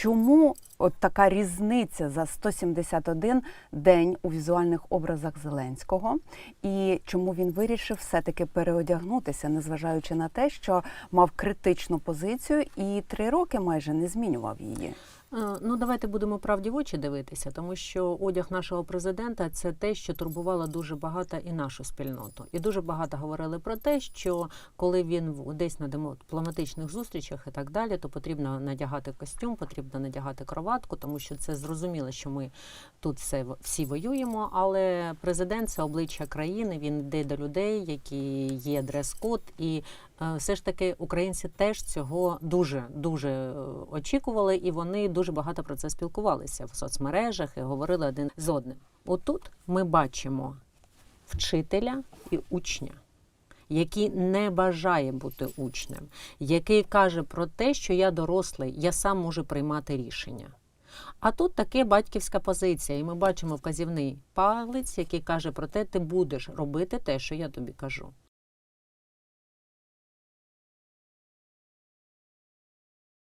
Чому от така різниця за 171 день у візуальних образах Зеленського? І чому він вирішив все-таки переодягнутися, незважаючи на те, що мав критичну позицію і три роки майже не змінював її? Е, Ну, давайте будемо правді в очі дивитися, тому що одяг нашого президента це те, що турбувало дуже багато і нашу спільноту. І дуже багато говорили про те, що коли він десь на дипломатичних зустрічах і так далі, то потрібно надягати костюм, потрібно надягати кроватку, тому що це зрозуміло, що ми тут все всі воюємо. Але президент це обличчя країни. Він йде до людей, які є дрес-код, і е, все ж таки українці теж цього дуже дуже е, очікували, і вони дуже багато про це спілкувалися в соцмережах і говорили один з одним. Отут ми бачимо вчителя і учня. Який не бажає бути учнем, який каже про те, що я дорослий, я сам можу приймати рішення. А тут таке батьківська позиція, і ми бачимо вказівний палець, який каже про те, ти будеш робити те, що я тобі кажу.